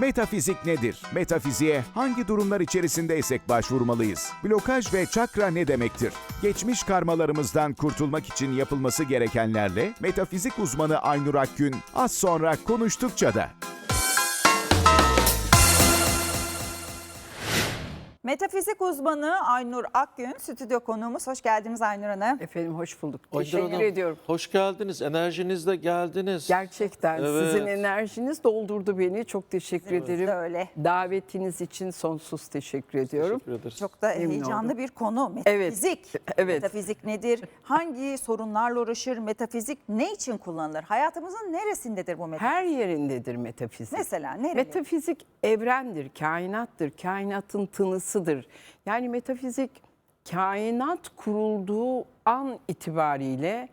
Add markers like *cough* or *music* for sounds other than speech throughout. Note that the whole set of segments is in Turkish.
Metafizik nedir? Metafiziğe hangi durumlar içerisindeysek başvurmalıyız? Blokaj ve çakra ne demektir? Geçmiş karmalarımızdan kurtulmak için yapılması gerekenlerle metafizik uzmanı Aynur Akgün az sonra konuştukça da. Metafizik uzmanı Aynur Akgün, stüdyo konuğumuz. Hoş geldiniz Aynur Hanım. Efendim hoş bulduk. Aynur Teşekkür Hanım, ediyorum. Hoş geldiniz. Enerjinizle geldiniz. Gerçekten Evet. sizin enerjiniz doldurdu beni. Çok teşekkür ederim. de öyle. Davetiniz için sonsuz teşekkür ediyorum. Teşekkür ederiz. Çok da Emin heyecanlı oldum. bir konu. Evet, Metafizik. *laughs* evet. Metafizik nedir? Hangi sorunlarla uğraşır? Metafizik ne için kullanılır? Hayatımızın neresindedir bu metafizik? Her yerindedir metafizik. Mesela nerede? Metafizik evrendir, kainattır, kainatın tınısıdır. Yani metafizik kainat kurulduğu an itibariyle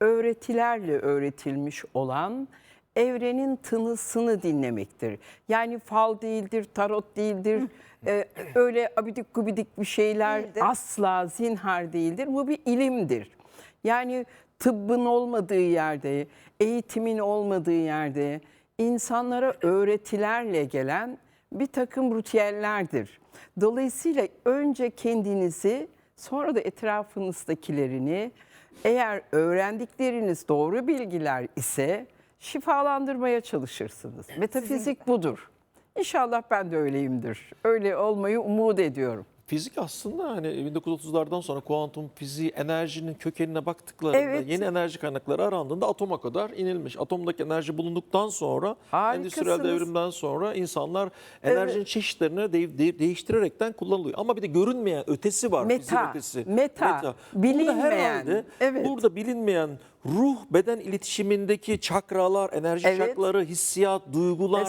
öğretilerle öğretilmiş olan evrenin tınısını dinlemektir. Yani fal değildir, tarot değildir, e, öyle abidik gubidik bir şeyler Değildir. asla zinhar değildir. Bu bir ilimdir. Yani tıbbın olmadığı yerde, eğitimin olmadığı yerde insanlara öğretilerle gelen bir takım ritüellerdir. Dolayısıyla önce kendinizi sonra da etrafınızdakilerini eğer öğrendikleriniz doğru bilgiler ise şifalandırmaya çalışırsınız. Metafizik budur. İnşallah ben de öyleyimdir. Öyle olmayı umut ediyorum. Fizik aslında hani 1930'lardan sonra kuantum fiziği enerjinin kökenine baktıklarında Evet. yeni enerji kaynakları arandığında atoma kadar inilmiş. Atomdaki enerji bulunduktan sonra endüstriyel Harikasınız. devrimden sonra insanlar enerjinin çeşitlerini de- de- değiştirerekten kullanılıyor. Ama bir de görünmeyen ötesi var. Meta, fiziğin ötesi. meta, Burada bilinmeyen. herhalde Evet. burada bilinmeyen ruh beden iletişimindeki çakralar, enerji Evet. çakraları, hissiyat, duygular,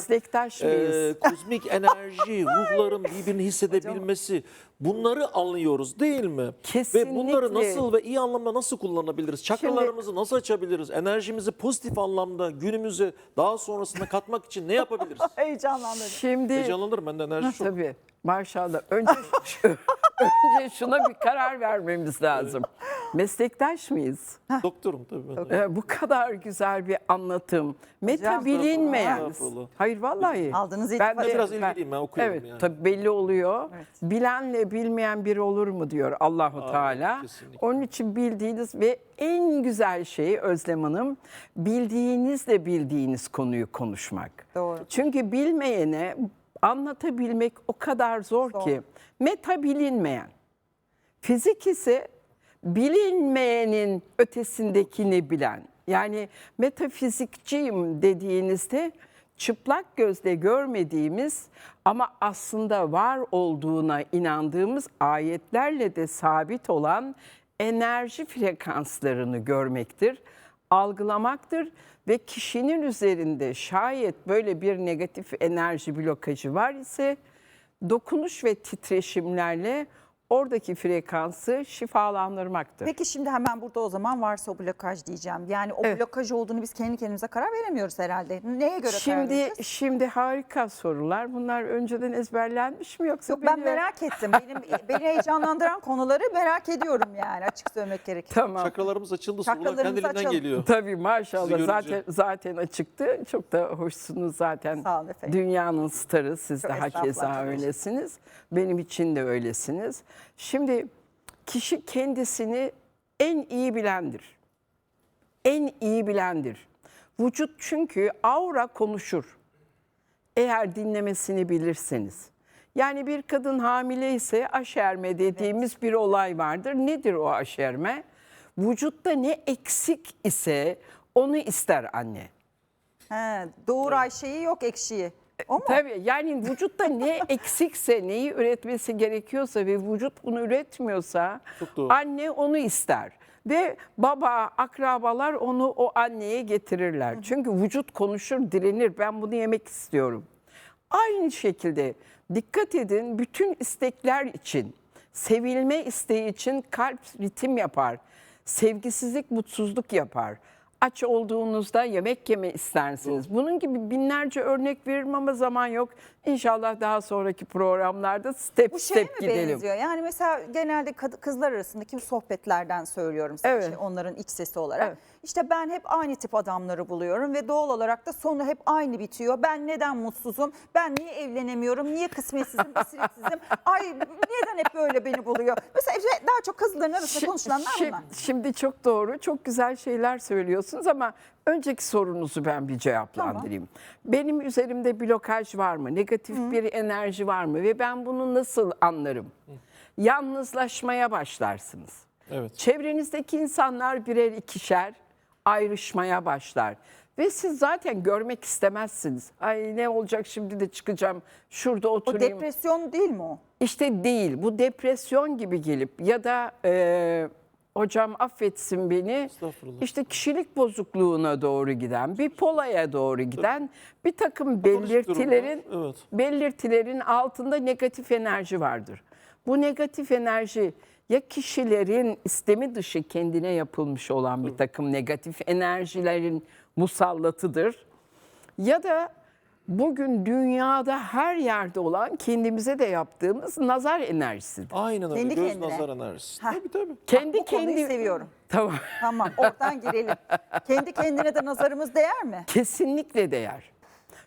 e, *laughs* kozmik enerji, ruhların birbirini hissedebilmesi bunları anlıyoruz değil mi? Ve bunları Kesinlikle. nasıl ve iyi anlamda nasıl kullanabiliriz? Çakralarımızı nasıl açabiliriz? Enerjimizi pozitif anlamda günümüze daha sonrasında katmak için ne yapabiliriz? *laughs* Heyecanlandım. Şimdi Heyecanlanırım ben de enerji çok. Tabii. Maşallah. Önce *laughs* önce *laughs* şuna bir karar vermemiz lazım. Meslektaş mıyız? Doktorum tabii ben. de. Ee, bu kadar güzel bir anlatım. Meta bilinmeyen. Estağfurullah. Hayır vallahi. Aldığınız Ben iltifat- de- Biraz ilgiliyim, ben okuyorum Evet, yani. tabii belli oluyor. Evet. Bilenle bilmeyen bir olur mu diyor Allahu Teala. kesinlikle. Onun için bildiğiniz ve en güzel şey Özlem Hanım bildiğinizle bildiğiniz konuyu konuşmak. Doğru. Çünkü bilmeyene anlatabilmek o kadar zor, Zor. ki. Meta bilinmeyen. Fizik ise bilinmeyenin ötesindekini bilen. Yani metafizikçiyim dediğinizde çıplak gözle görmediğimiz ama aslında var olduğuna inandığımız ayetlerle de sabit olan enerji frekanslarını görmektir, algılamaktır ve kişinin üzerinde şayet böyle bir negatif enerji blokajı var ise dokunuş ve titreşimlerle oradaki frekansı şifalandırmaktır. Peki şimdi hemen burada o zaman varsa o blokaj diyeceğim. Yani o Evet. blokaj olduğunu biz kendi kendimize karar veremiyoruz herhalde. Neye göre karar Şimdi vereceğiz? şimdi harika sorular. Bunlar önceden ezberlenmiş mi yoksa Yok ben merak ettim. Benim *laughs* beni heyecanlandıran konuları merak ediyorum yani açık söylemek gerekirse. Tamam. Çakralarımız açıldı, sorular Çakralarımız kendiliğinden açıldı. geliyor. Tabii maşallah Sizi görünce. zaten zaten açıktı. Çok da hoşsunuz zaten. Sağ olun efendim. Dünyanın starı siz Çok de hakeza estağfurullah. öylesiniz. Benim için de öylesiniz. Şimdi kişi kendisini en iyi bilendir. En iyi bilendir. Vücut çünkü aura konuşur. Eğer dinlemesini bilirseniz. Yani bir kadın hamile ise aşerme dediğimiz bir olay vardır. Nedir o aşerme? Vücutta ne eksik ise onu ister anne. He, doğur Ayşe'yi yok ekşiyi. O mu? Tabii yani vücutta ne *laughs* eksikse, neyi üretmesi gerekiyorsa ve vücut bunu üretmiyorsa anne onu ister. Ve baba, akrabalar onu o anneye getirirler. Çünkü vücut konuşur, direnir. Ben bunu yemek istiyorum. Aynı şekilde dikkat edin bütün istekler için, sevilme isteği için kalp ritim yapar. Sevgisizlik mutsuzluk yapar. Aç olduğunuzda yemek yeme istersiniz. Bunun gibi binlerce örnek veririm ama zaman yok. İnşallah daha sonraki programlarda step Bu şeye mi step gidelim. benziyor? Yani mesela genelde kızlar arasındaki sohbetlerden söylüyorum size Evet. şey, onların iç sesi olarak. Evet. İşte ben hep aynı tip adamları buluyorum ve doğal olarak da sonu hep aynı bitiyor. Ben neden mutsuzum? Ben niye evlenemiyorum? Niye kısmetsizim, basiretsizim? *laughs* Ay neden hep böyle beni buluyor? Mesela daha çok kızların arasında konuşulanlar şi- bunlar. Şimdi çok doğru, çok güzel şeyler söylüyorsunuz ama önceki sorunuzu ben bir cevaplandırayım. Benim üzerimde blokaj var mı? Negatif bir enerji var mı? Ve ben bunu nasıl anlarım? Yalnızlaşmaya başlarsınız. Evet. Çevrenizdeki insanlar birer ikişer ayrışmaya başlar. Ve siz zaten görmek istemezsiniz. Ay ne olacak şimdi de çıkacağım şurada O oturayım. depresyon değil mi o? İşte değil. Bu depresyon gibi gelip ya da e, hocam affetsin beni. İşte kişilik bozukluğuna doğru giden, bir polaya doğru giden bir takım belirtilerin evet. belirtilerin altında negatif enerji vardır. Bu negatif enerji ya kişilerin istemi dışı kendine yapılmış olan bir takım negatif enerjilerin musallatıdır ya da bugün dünyada her yerde olan kendimize de yaptığımız nazar enerjisidir. Aynen öyle. Kendi Göz kendine. nazar enerjisi. Heh. Tabii tabii. Kendi Bu konuyu kendi seviyorum. Tamam. Tamam oradan girelim. Kendi kendine de nazarımız değer mi? Kesinlikle değer.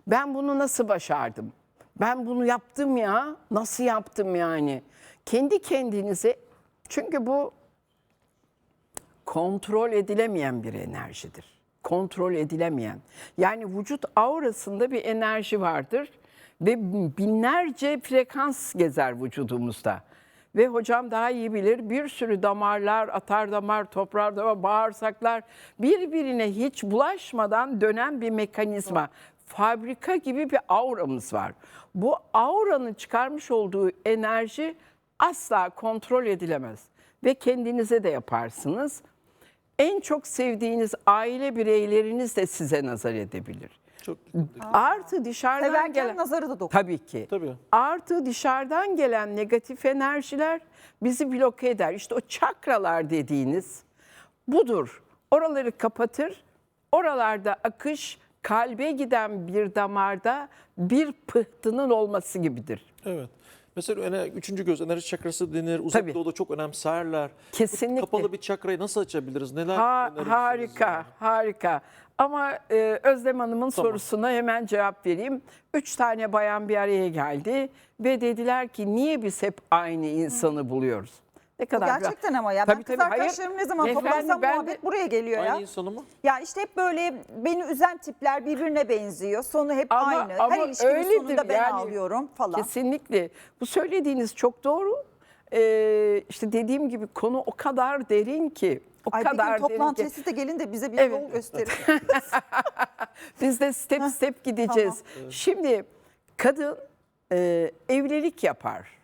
Ben bunu nasıl başardım? Ben bunu yaptım ya. Nasıl yaptım yani? Kendi kendinize çünkü bu kontrol edilemeyen bir enerjidir. Kontrol edilemeyen. Yani vücut aurasında bir enerji vardır ve binlerce frekans gezer vücudumuzda. Ve hocam daha iyi bilir bir sürü damarlar, atar damar, toprar damar, bağırsaklar birbirine hiç bulaşmadan dönen bir mekanizma. Fabrika gibi bir auramız var. Bu auranın çıkarmış olduğu enerji asla kontrol edilemez. Ve kendinize de yaparsınız. En çok sevdiğiniz aile bireyleriniz de size nazar edebilir. Çok Artı dışarıdan Severken gelen... nazarı da dokun. Tabii ki. Tabii. Artı dışarıdan gelen negatif enerjiler bizi bloke eder. İşte o çakralar dediğiniz budur. Oraları kapatır. Oralarda akış kalbe giden bir damarda bir pıhtının olması gibidir. Evet. Mesela ener- üçüncü göz enerji çakrası denir. Uzak Tabii. doğuda çok önemserler. Kesinlikle. Kapalı bir çakrayı nasıl açabiliriz? Neler Ha, harika, yani? harika. Ama e, Özlem Hanım'ın sorusuna hemen cevap vereyim. Üç tane bayan bir araya geldi ve dediler ki niye biz hep aynı insanı buluyoruz? Ne kadar güzel. Gerçekten ama ya ben Tabii, kız tabii. Hayır. arkadaşlarım ne zaman Efendim, toplansam ben de- muhabbet buraya geliyor ya. Aynı insanı mı? Ya işte hep böyle beni üzen tipler birbirine benziyor. Sonu hep Ama- aynı. ama Her ilişkinin öyledir sonunda ben yani. ağlıyorum falan. Kesinlikle. Bu söylediğiniz çok doğru. Ee, işte dediğim gibi konu o kadar derin ki. O Ay bir kadar gün derin toplantıya siz de gelin de bize bir Evet. yol gösterin. *laughs* *laughs* Biz de step step gideceğiz. Şimdi kadın e, evlilik yapar.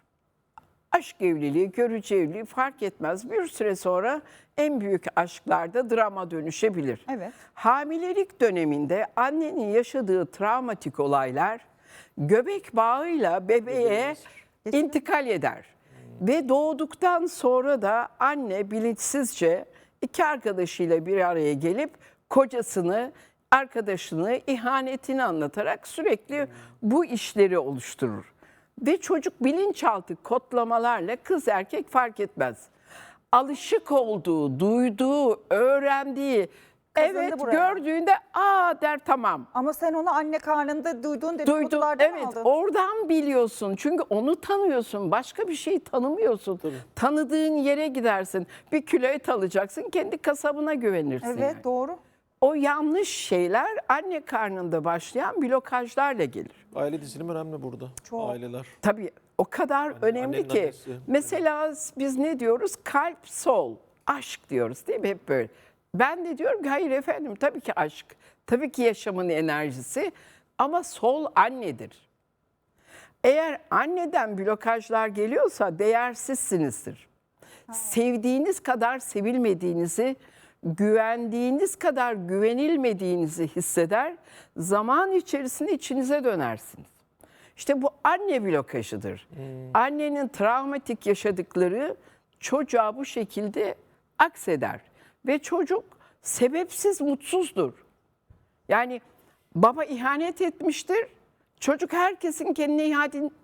Aşk evliliği, görücü evliliği fark etmez. Bir süre sonra en büyük aşklarda drama dönüşebilir. Evet. Hamilelik döneminde annenin yaşadığı travmatik olaylar göbek bağıyla bebeğe intikal eder. Ve doğduktan sonra da anne bilinçsizce iki arkadaşıyla bir araya gelip kocasını, arkadaşını, ihanetini anlatarak sürekli bu işleri oluşturur. Ve çocuk bilinçaltı kodlamalarla kız erkek fark etmez. Alışık olduğu, duyduğu, öğrendiği, Kazındı evet buraya. gördüğünde aa der tamam. Ama sen onu anne karnında duyduğun dedikodulardan evet aldın. oradan biliyorsun. Çünkü onu tanıyorsun. Başka bir şeyi tanımıyorsun. Tanıdığın yere gidersin. Bir kilo et alacaksın. Kendi kasabına güvenirsin. Evet yani. doğru. O yanlış şeyler anne karnında başlayan blokajlarla gelir. Aile dizilim önemli burada. Çok. Aileler. Tabii o kadar önemli annenin ki. annesi. Mesela biz ne diyoruz? Kalp, sol, aşk diyoruz değil mi? Hep böyle. Ben de diyorum ki hayır efendim tabii ki aşk. Tabii ki yaşamın enerjisi ama sol annedir. Eğer anneden blokajlar geliyorsa değersizsinizdir. Sevdiğiniz kadar sevilmediğinizi, güvendiğiniz kadar güvenilmediğinizi hisseder, zaman içerisinde içinize dönersiniz. İşte bu anne blokajıdır. Annenin travmatik yaşadıkları çocuğa bu şekilde akseder. Ve çocuk sebepsiz mutsuzdur. Yani baba ihanet etmiştir. Çocuk herkesin kendine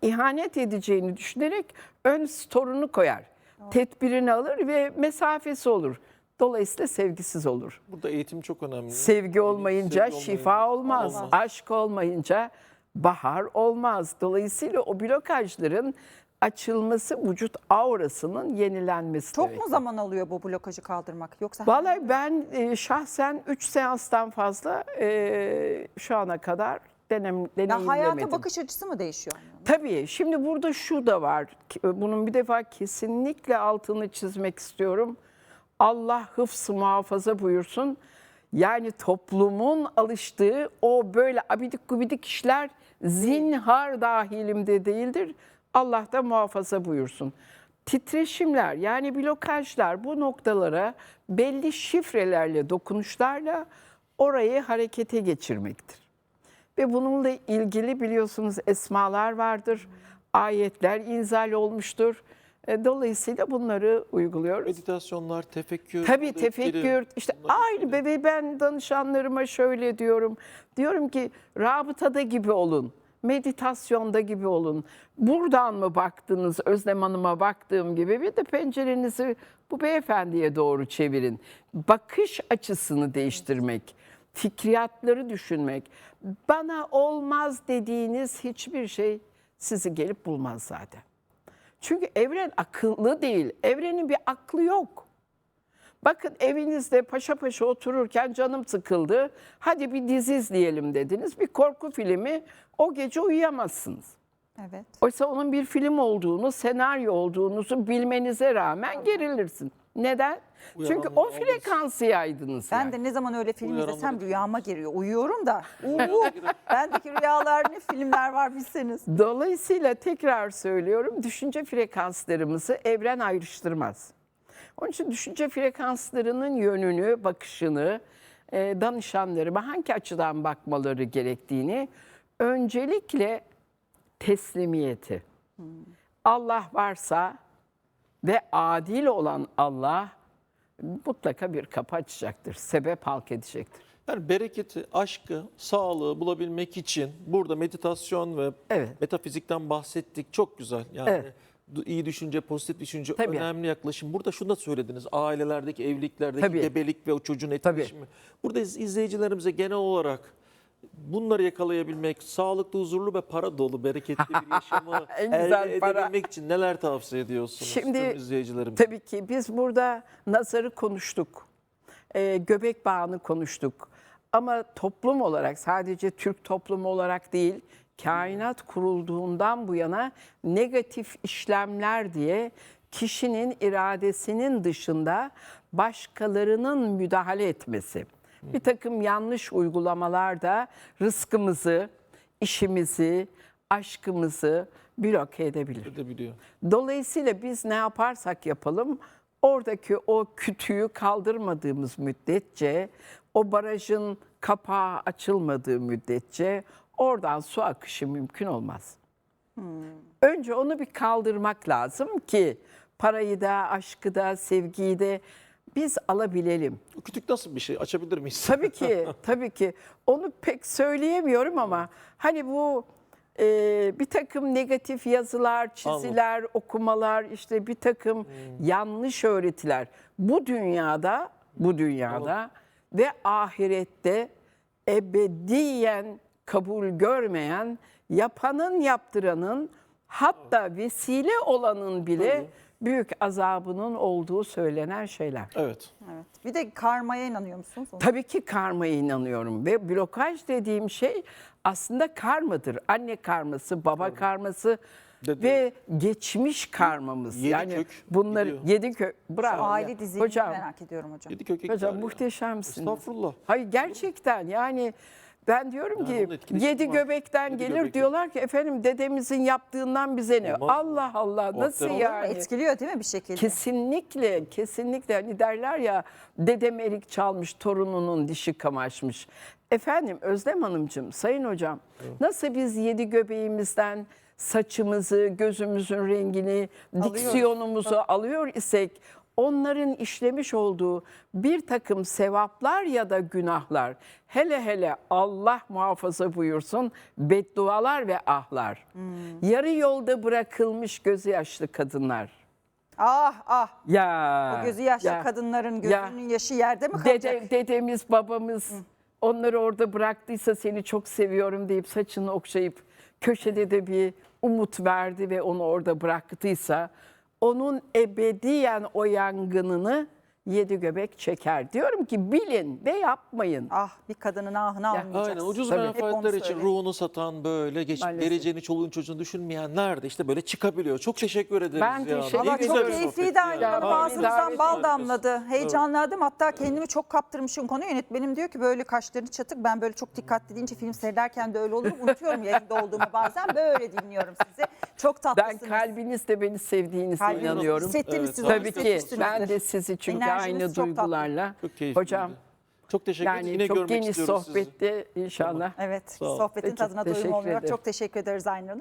ihanet- edeceğini düşünerek ön torunu koyar. Tedbirini alır ve mesafesi olur. Dolayısıyla sevgisiz olur. Burada eğitim çok önemli. Sevgi olmayınca sevgi şifa olmaz. olmaz. Aşk olmayınca bahar olmaz. Dolayısıyla o blokajların açılması vücut aurasının yenilenmesi Çok mu zaman alıyor bu blokajı kaldırmak? Yoksa Vallahi ben e, şahsen 3 seanstan fazla e, şu ana kadar denem, ya deneyimlemedim. hayata bakış açısı mı değişiyor? Tabii şimdi burada şu da var. Ki- Bunun bir defa kesinlikle altını çizmek istiyorum. Allah hıfzı muhafaza buyursun. Yani toplumun alıştığı o böyle abidik gubidik işler zinhar dahilimde değildir. Allah da muhafaza buyursun. Titreşimler yani blokajlar bu noktalara belli şifrelerle dokunuşlarla orayı harekete geçirmektir. Ve bununla ilgili biliyorsunuz esmalar vardır, ayetler inzal olmuştur. E, Dolayısıyla bunları uyguluyoruz. Meditasyonlar, tefekkür. Tabii tefekkür, işte aynı etkili. bebe ben danışanlarıma şöyle diyorum. Diyorum ki rabıtada gibi olun, meditasyonda gibi olun. Buradan mı baktınız Özlem Hanım'a baktığım gibi bir de pencerenizi bu beyefendiye doğru çevirin. Bakış açısını değiştirmek, fikriyatları düşünmek. Bana olmaz dediğiniz hiçbir şey sizi gelip bulmaz zaten. Çünkü evren akıllı değil. Evrenin bir aklı yok. Bakın evinizde paşa paşa otururken canım sıkıldı. Hadi bir dizi izleyelim dediniz. Bir korku filmi o gece uyuyamazsınız. Evet. Oysa onun bir film olduğunu, senaryo olduğunuzu bilmenize rağmen gerilirsin. Neden? Çünkü Uyanan o olmaz. frekansı yaydınız. Ben yani. de ne zaman öyle film Uyaranlar izlesem etkili. rüyama giriyor. Uyuyorum da. Uuu, *laughs* bendeki rüyalar ne filmler var bilseniz. Dolayısıyla tekrar söylüyorum düşünce frekanslarımızı evren ayrıştırmaz. Onun için düşünce frekanslarının yönünü, bakışını e, danışanlarıma hangi açıdan bakmaları gerektiğini öncelikle teslimiyeti. Allah varsa ve adil olan Allah mutlaka bir kapı açacaktır. Sebep halk edecektir. Yani bereketi, aşkı, sağlığı bulabilmek için burada meditasyon ve Evet. metafizikten bahsettik. Çok güzel. Yani Evet. iyi düşünce, pozitif düşünce Tabii. önemli yaklaşım. Burada şunu da söylediniz. Ailelerdeki, evliliklerdeki Tabii. gebelik ve o çocuğun Tabii. etkileşimi. Burada iz- izleyicilerimize genel olarak bunları yakalayabilmek, sağlıklı, huzurlu ve para dolu, bereketli bir *laughs* yaşamı En güzel elde para. edebilmek için neler tavsiye ediyorsunuz Şimdi tüm izleyicilerimize? tabii ki biz burada nazarı konuştuk. Ee, göbek bağını konuştuk. Ama toplum olarak sadece Türk toplumu olarak değil, kainat kurulduğundan bu yana negatif işlemler diye kişinin iradesinin dışında başkalarının müdahale etmesi. Bir takım yanlış uygulamalar da rızkımızı, işimizi, aşkımızı bloke edebilir. Edebiliyor. Dolayısıyla biz ne yaparsak yapalım oradaki o kütüğü kaldırmadığımız müddetçe, o barajın kapağı açılmadığı müddetçe oradan su akışı mümkün olmaz. Önce onu bir kaldırmak lazım ki parayı da, aşkı da, sevgiyi de biz alabilelim. Kütük nasıl bir şey? Açabilir miyiz? Tabii ki, *laughs* tabii ki. Onu pek söyleyemiyorum ama hani bu e, bir takım negatif yazılar, çiziler, okumalar, işte bir takım yanlış öğretiler bu dünyada, bu dünyada ve ahirette ebediyen kabul görmeyen, yapanın yaptıranın hatta vesile olanın bile büyük azabının olduğu söylenen şeyler. Evet. Evet. Bir de karmaya inanıyor musunuz? Tabii ki karmaya inanıyorum ve blokaj dediğim şey aslında karmadır. Anne karması, baba karması Dede. ve geçmiş karmamız. Yedi yani kök bunları gidiyor. yedi kök. Bravo. Aile dizini hocam, merak ediyorum hocam. Yedi kökek Hocam muhteşemsiniz. Estağfurullah. Hayır gerçekten yani ben diyorum Yani ki yedi var. göbekten Yedi gelir göbek. diyorlar ki efendim dedemizin yaptığından bize ne? Olmaz? Allah Allah nasıl Olur mu? yani? Etkiliyor değil mi bir şekilde? Kesinlikle, kesinlikle. Hani derler ya dedem erik çalmış, torununun dişi kamaşmış. Efendim Özlem Hanımcığım, Sayın Hocam nasıl biz yedi göbeğimizden saçımızı, gözümüzün rengini, diksiyonumuzu alıyor isek onların işlemiş olduğu bir takım sevaplar ya da günahlar, hele hele Allah muhafaza buyursun beddualar ve ahlar. Yarı yolda bırakılmış gözü yaşlı kadınlar. Ah ah. Ya. O gözü yaşlı ya. kadınların Ya. gözünün yaşı yerde mi kalacak? Dede, dedemiz, babamız onları orada bıraktıysa seni çok seviyorum deyip saçını okşayıp köşede de bir umut verdi ve onu orada bıraktıysa onun ebediyen o yangınını yedi göbek çeker. Diyorum ki bilin ve yapmayın. Ah bir kadının ahını almayacaksın. Aynen ucuz Tabii. Menfaatler için ruhunu satan böyle geç, Maalesef. geleceğini çoluğun çocuğunu düşünmeyenler de işte böyle çıkabiliyor. Çok teşekkür ederiz Ben ya. teşekkür Valla çok keyifliydi. Ağzımızdan Davet bal damladı. Heyecanlandım. Hatta kendimi çok kaptırmışım konuya. Yönetmenim diyor ki böyle kaşlarını çatık. Ben böyle çok dikkatli deyince film seyrederken de öyle olur. Unutuyorum yayında olduğumu bazen. Böyle dinliyorum sizi. Çok Ben tatlısınız. kalbinizde beni sevdiğinize Kalbiniz- inanıyorum. Hissettiniz Evet, siz tabii onu, Tabii ki ben de sizi çünkü Enerjiniz aynı çok tatlı. duygularla. Çok keyifliydi. Hocam Çok teşekkür ederiz. yani Yine çok görmek geniş istiyoruz sizi. sohbette inşallah. Evet, Sağ sohbetin Peki, tadına doyum teşekkür olmuyor. ederim. Çok teşekkür ederiz Aynur Hanım.